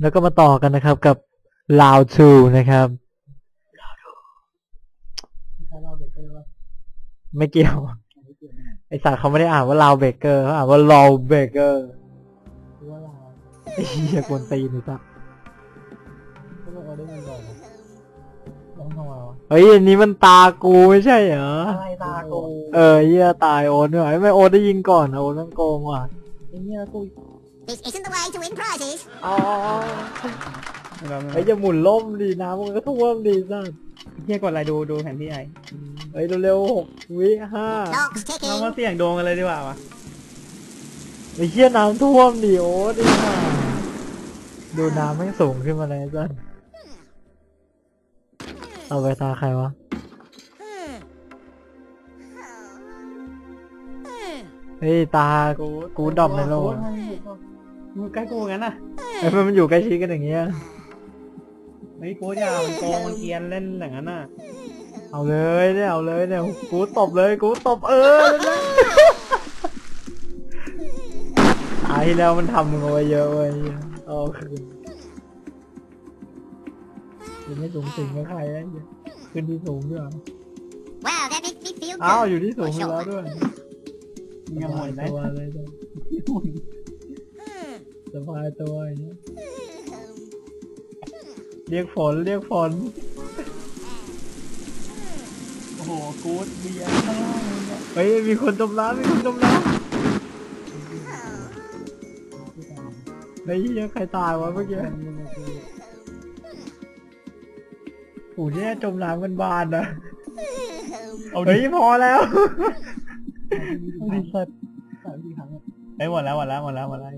แล้วก็มาต่อกันนะครับกับ Lao 2นะครับเราเด็กเลยวะไม่เกี่ยว ไอสัตว์เขาไม่ได้อ่านว่า Lao Baker เขาอ่านว่า Law Baker หรือว่าเราไอ้เหี้ยกวนตีนไอ้สัตว์ก็ไม่เอาได้เงินก่อนนะต้องทำไมวะเฮ้ยอันนี้มันตากูไม่ใช่เหรออะไรตากู เออเหี้ยตายโอนด้วยไม่โอนได้ยิงก่อนนะโอนต้องโกงว่ะไอ้เนี่ยกู This isn't the way to win prizes. อ๋อไอ้ยจะหมุนล่มดีน้ำมันก็ท่วมดีสัตว์เฮียกดอะไรดูดูแผนที่ไอ้เฮ้ยเร็วๆหกวิห้า Clock's เรา ticking. มาเสี่ยงดวงกันเลยดีกว่าวะไอ้เหี้ยน้ำท่วมดิโอ้ดีมากดูน้ำไม่งสูงขึ้นมาเลยสัตว์เอาไปตาใครวะ เฮ้ยตากูกูดรอปในโลก มึงใกล้กูงั้นน่ะไอ้ยมันอยู่ใกล้ชิดกันอย่างเงี้ยไอ้กูอย่ามันโกงมันเกรียนเล่นอย่างนั้นน่ะเอาเลยเนี่ยเอาเลยเนี่ยกูตบเลยกูตบเออนั่นแหละตายที่แล้วมันทำมึงเอาไว้เยอะเว้ยเอาคืนยังไม่สูงสิงกับใครนะเหี้ยขึ้นที่สูงด้วย Wow, that makes me feel อ้าว good. อยู่ที่สูงอยู่แล้วด้วยมึงยังหมดได้ส สบายตัวอย่างเงี้ยเรียกฝนเรียกฝน โอ้โหกูดเบียร์ข้างล่างเลยเนี่ยเฮ้ยมีคนจมน้ำมีคนจมน้ำเฮ้ยยังใครตายวะเมื่อกี้โอ้เนี่ยจมน้ำกันบานนะเอาเฮ้ดิยพอแล้วเอาดิสัตว์สามสี่ครั้งอะเฮ้ยหมดแล้วหมดแล้วหมดแล้วหมดแล้ว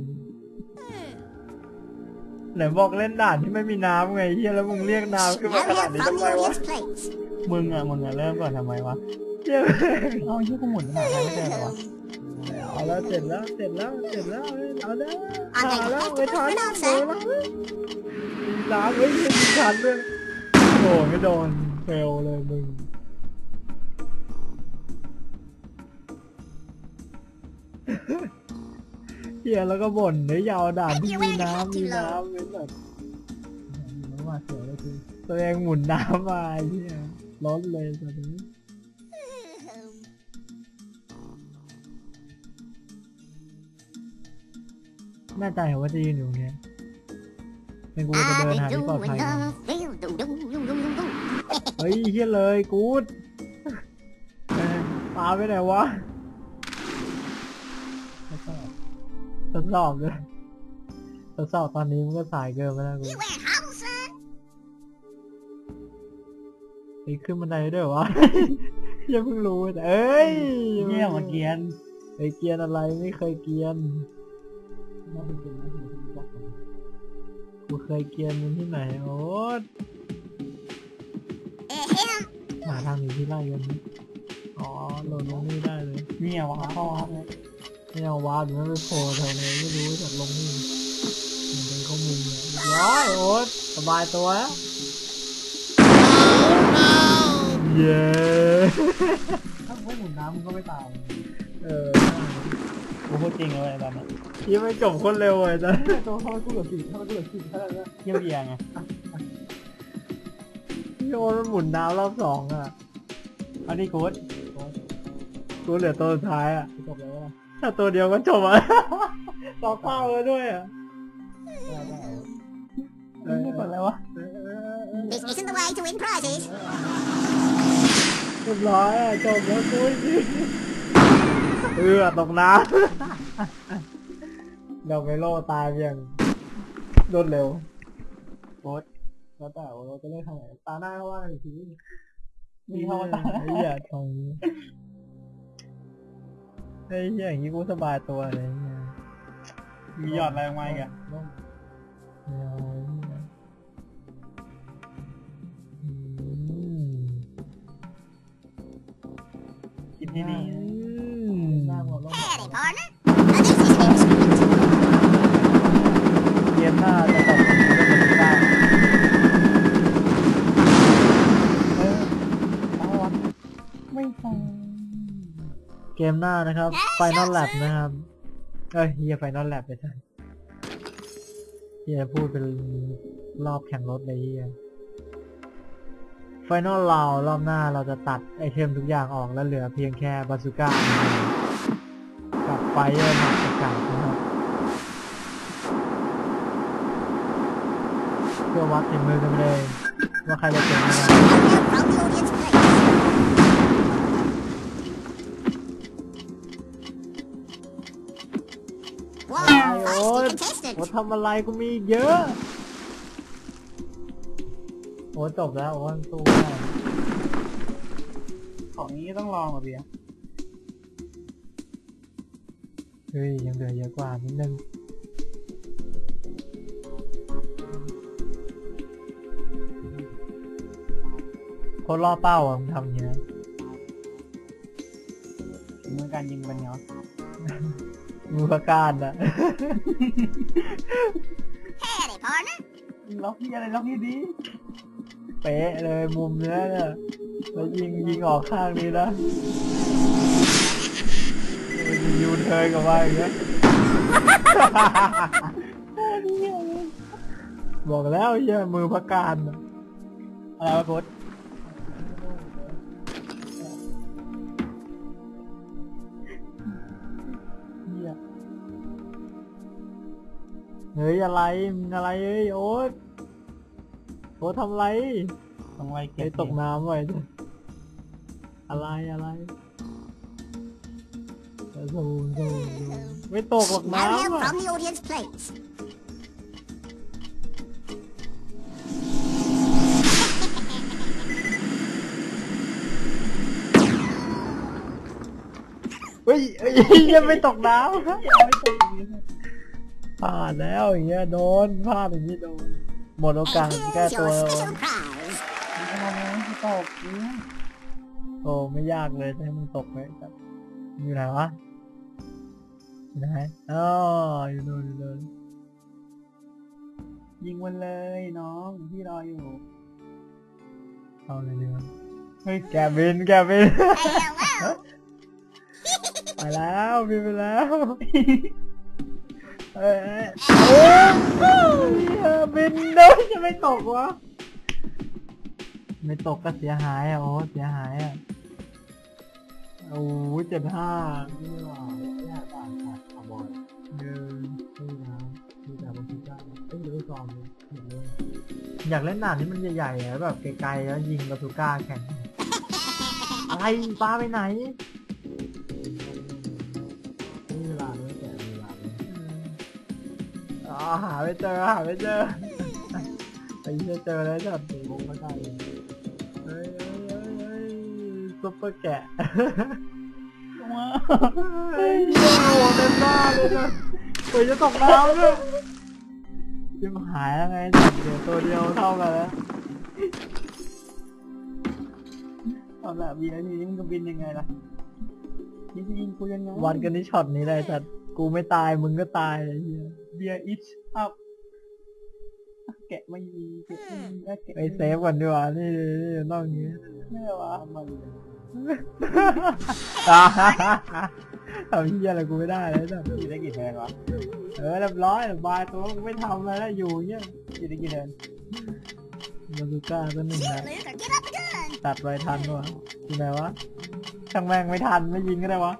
ไหนบอกเล่นด่านที่ไม่มีน้ำไงเฮียแล้วมึงเรียกน้ำขึ้นมาขนาดนี้ทำไมวะมึงอะมึงอะเริ่มก่อนทำไมวะเฮียเอาเฮียกูหมุนขนาดนั้นไม่ได้หรอวะเอาแล้วเสร็จแล้วเสร็จแล้วเสร็จแล้วเอาแล้วเอาแล้วไม่ have ทันเล pronounce ย it. แล้วน้ำไม่มีทันด้วยโอ้ไม่โดนเฟลเลยมึง เฮียแล้วก็บ่นเฮ้ยอยาวด่านที่มีน้ำมีน้ำเลยแบบไม่ว่าเสียเลยคือตัวเองหมุนน้ำมาไอ้เฮียร้อนเลยตอนนี้แน่ใจเหรอว่าจะยืนอยู่ตรงเนี้ยเป็นกูจะเดิน I've หา been ที่ปลอดภัย doing ก่อน nothing. Dum, dum, dum, dum, dum, dum. เฮ้ยเฮียเลยกูดเอ้ยปาไปไหนวะ ทดสอบเลยทดสอบตอนนี้มันก็สายเกินไปแล้วกู You wear hobbles, son? ไอ้ยขึ้นบันไดด้วยวะ ยังเพิ่งรู้แต่เอ้ยเฮียมาเกรียนไอ้เกียนอะไรไม่เคยเกียนน่าเป็นจริงนะถึงจะบอกกูเคยเกียนมันที่ไหนโอ๊ต Ahem. หาทางหนีที่ไล่กันนะอ๋อโหลดลงนี่ได้เลยเนี่ยวะพ่อเลย ไม่เอาวาร์ปหรือไม่ไปโผล่แถวไหนไม่รู้จัดลงนี่มันเป็นข้อมูลร้อยโอ๊ตสบายตัวแล้วเย้ถ้าไม่หมุนน้ำมึงก็ไม่ตายเออกูพูดจริงเลยตอนนี้ที่ไม่จบคนเร็วเลยจ้ะตัวเขากูเหลือสี่ถ้ามันเหลือสี่เท่านั้นเฮียเบียร์ไงพี่โอ๊ตมันหมุนดาวรอบสองอะเอาดิกูดกูเหลือตัวสุดท้ายอะจบแล้วว่า ถ้าตัวเดียวก็จบอะต่อเป้าเลยด้วยอะได้ได้เออไม่กดแล้ววะ This isn't the way to win prizes. เรียบร้อยอะจบแล้วกูเออตกน้ำเดาเมโลตายอย่างรวดเร็วกูดแล้วแต่ว่าเราจะเลือกทางไหนตาหน้าก็ว่าอีกทีมีมีเข้ามาตาหน้าไอ้เหี้ยทองนี้ ไอ้เหี้ยอย่างนี้กูสบายตัวเลยเนี่ยมีหยอดอะไรออกมาอีกอะไม่เอาไอ้เหี้ยอืมคิดที่นี่อืมหน้าหัวลง Howdy, partner. มหน้านะครับ Final Lab นะครับเอ้ยเฮีย Final Lab ไปใช่เฮียพูดเป็นรอบแข่งรถเลยเฮียไฟนอลเรารอบหน้าเราจะตัดไอเทมทุกอย่างออกแล้วเหลือเพียงแค่บาซูก้ากับไฟเออร์หนักอากาศนะครับเพื่อวัดฝีมือกันเลยว่าใครจะเก่งยังไง From the audience โอ้ทำอะไรกูมีอีกเยอะ โอ้จบแล้วโอ้สู้ได้ของนี้ต้องลองอะเบียร์เฮ้ยยังเหลือเยอะกว่านิดนึงโคตรล่อเป้าอะมึงทำอย่างเงี้ยถึงมือการยิงเป็นไงวะ มือประการอะ Howdy, partner. ล็อกที่อะไรล็อกที่ดีเป๊ะเลยมุมเนี้ยเนี่ยแล้วยิงยิงออกข้างนี้นะยิงยูเทิร์นกลับมาอย่างเงี้ยบอกแล้วเหี้ยมือประการอะอะไรวะพุทธ เฮ้ยอะไรมึงอะไรเอ้ยโอ๊ตโอ๊ตทำไรต้องไล่เก็ไอ้บตกน้ำไว้จ้ะอะไรอะไรเออสู้สู้สู้ไม่ตกหรอก Now help น้ำอะ from the audience place. เฮ้ยเฮ้ยยังไม่ตกน้ำอย่าไม่ตกอย่างนี้พ ลาดแล้วอย่างเงี้ยโดนพลาดอย่างนี้โดนหมดโอกาส And แก้ here's ตัว your แล้ว special prize. มันจะมาไงที่ตกเนี่ยโอ้ไม่ยากเลยจะให้มึงตกไหมครับอยู่ไหนวะอยู่ไหนอ๋ออยู่โน่นอยู่โน่นยิงมันเลยน้องพี่รออยู่เอาอะไรดีวะเฮ้ยแกบินแกบิน Hello. ไปแล้วบินไปแล้ว เอ้ยเอ้ยโอ้ยบินเดินจะไม่ตกวะ ไม่ตกก็เสียหายอะโอ้เสียหายอะโอ้เจ็ดห้านี่ว่าแย่ต่างขาดคาบอนเดินนี่นะนี่แต่บางทีก็เอ้ยเดี๋ยวไปซ้อมเลยเห็นเลยอยากเล่นหนาที่มันใหญ่ๆอะแบบไกลๆแล้วยิงบาซูก้าแข่งอะไรปลาไปไหน หาไม่เจอหาไม่เจอไอ้เหี้ยเจอแล้วจัดถึงวงไม่ได้เฮ้ยเฮ้ยเฮ้ยเฮ้ยซุปเปอร์แกะว้าเฮ้ยเหี้ยหัวเต็มหน้าเลยนะเฮ้ยจะตกน้ำเลยจะหายแล้วไงจัดเดี๋ยวตัวเดียวเท่ากันแล้วเอาละเบียร์ทีนี้มึงจะบินยังไงล่ะนี่จะยิงกูยังไงวันกันนี้ช็อตนี้เลยจัดกูไม่ตายมึงก็ตายเลยเหี้ย เบียร์อิชอัพแกะไม่มีแกะไม่มีแล้วแกะไปเซฟก่อนดีกว่านี่นี่ต้องอย่างนี้ไม่วะมาเลยอ่าทำเหี้ยอะไรกูไม่ได้เลยจ้ะกี่ได้กี่แทนวะเออเรียบร้อยสบายตัวกูไม่ทำอะไรแล้วอยู่เงี้ยกี่ได้กี่แทนมาซูก้าก็หนึ่งนัด Luke, or get up the gun. ตัดไว้ทันวะอยู่ไหนวะช่างแม่งไม่ทันไม่ยิงก็ได้วะ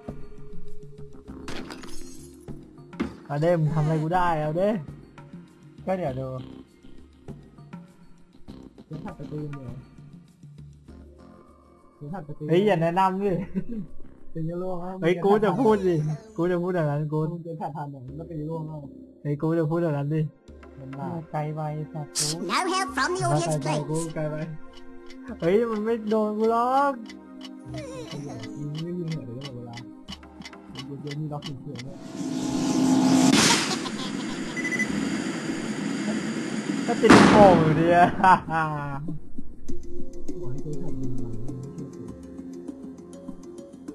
เอาเด้มงทำอะไรกูได้เอาเด้ก็เดี๋ยวดูคุณถัดประตูเลยคุณถัดประตูเฮ้ยอย่าแนะนำดิเป็นยี่โร่เฮ้ยกูจะพูดดิกูจะพูดอย่างนั้นกูมึงจะถัดทันอย่างนี้ก็เป็นยี่ห้อเนาะเฮ้ยกูจะพูดอย่างนั้นดิมันน่าไกลไปสัตว์กู No help from the ถ้า audience ไกลๆกู place. ไกลไปเฮ้ยมันไม่โดนกูหรอกยิงไม่ยิงเหรอเดี๋ยวเวลาเดี๋ยวมีล็อกถึงเสียงด้วย ก็ติดโป่งอยู่ดีอะบอกให้กูทำยิงมัน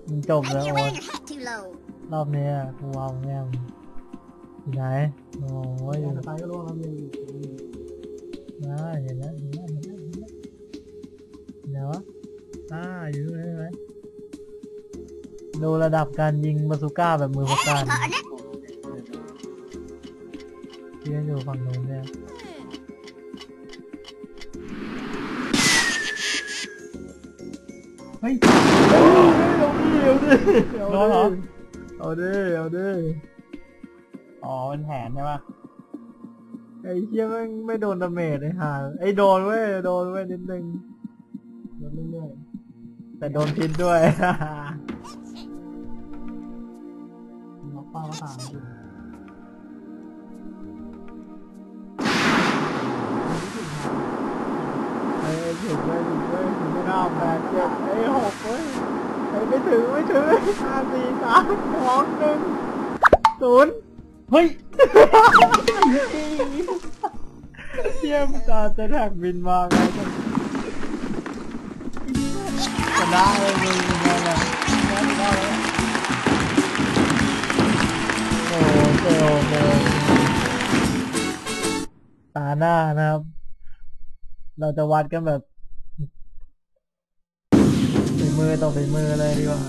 มึงจบ Maybe แล้ว you're โอ๊ต wearing your hat too low. รอบนี้อะกูเอาแง่มอยู่ไหนโอ้ยอยู่สไตล์ก็ร่วงแล้วมีนะเห็นแล้วเห็นแล้วเห็นแล้วเห็นแล้วเดี๋ยวะอ่าอยู่ตรงนี้ไหมดูระดับการยิงบาซูก้าแบบมือประการ Hey, partner. ที่ยังอยู่ฝั่งนู้นเนี่ย เฮ้ยเอาดิเอาดิเอาโดนเหรอดิเอาดิเอาดิอ๋อเป็นแผนใช่ปะไอ้เชี่ยแม่งไม่โดนดาเมจไอ้ห่าไอ้โดนเว้ยโดนเว้ยนิดนึงโดนเรื่อยๆแต่โดนพิษด้วยล็อกเป้าหางอยู่ไอ้ถึงเว้ยถึงเว้ยถึง เก้าแปดเจ็ดไอ้หกเว้ยไอ้ไม่ถึงไม่ถึงห้าสี่สามสองหนึ่งศูนย์เฮ้ยเที่ยมตาจะแทกบินมาไงจะได้เลยมึงยังไงล่ะโอ้โหเซลโมตาหน้านะครับ เราจะวัดกันแบบ มือต่อฝีมือเลยดีกว่า